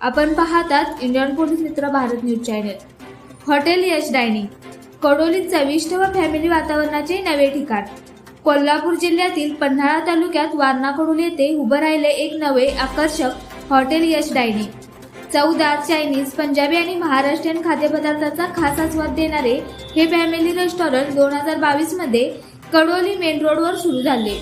आपण पाहतात Indian police मित्र Bharat news channel. Hotel Yash dining कडोलीत चविष्ट व फॅमिली वातावरणाचे नवे ठिकाण. कोल्हापूर जिल्ह्यातील पन्हाळा तालुक्यात वारणा कडोली येथे उभं राहिले एक नवे आकर्षक हॉटेल यश डायनिंग. चौदा चायनीज पंजाबी आणि महाराष्ट्रीयन खाद्यपदार्थाचा खास आस्वाद देणारे हे फॅमिली रेस्टॉरंट दोन हजार बावीसमध्ये कडोली मेन रोडवर सुरू झाले.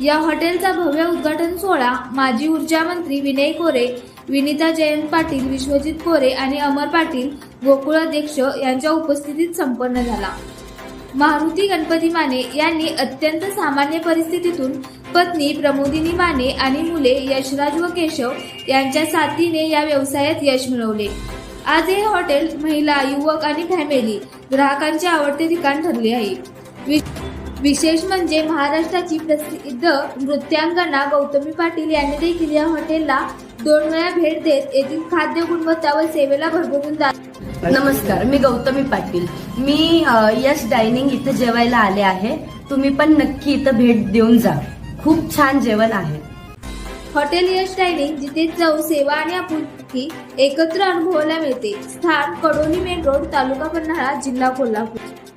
या हॉटेलचा भव्य उद्घाटन सोहळा माजी ऊर्जा मंत्री विनय कोरे विनिता जयंत पाटील विश्वजित कोरे आणि अमर पाटील गोकुळ अध्यक्ष यांच्या उपस्थितीत संपन्न झाला. मारुती गणपती माने यांनी अत्यंत सामान्य परिस्थितीतून पत्नी प्रमोदिनी माने आणि मुले यशराज व केशव यांच्या साथीने या व्यवसायात यश मिळवले. आज हे हॉटेल महिला युवक आणि फॅमिली ग्राहकांचे आवडते ठिकाण ठरले आहे. वि- विशेष म्हणजे महाराष्ट्राची प्रसिद्ध नृत्यांगना गौतमी पाटील यांनी देखील या हॉटेलला दोन वेळा भेट देत येथील खाद्य गुणवत्ता व सेवेला भरभरून नमस्कार मी गौतमी पाटील. मी यश डायनिंग इथे जेवायला आले आहे. तुम्ही पण नक्की इथं भेट देऊन जा. खूप छान जेवण आहे. हॉटेल यश डायनिंग जिथे चव सेवा आणि आपुलकी एकत्र अनुभवायला मिळते. स्थान कडोली मेन रोड तालुका पन्हाळा जिल्हा कोल्हापूर.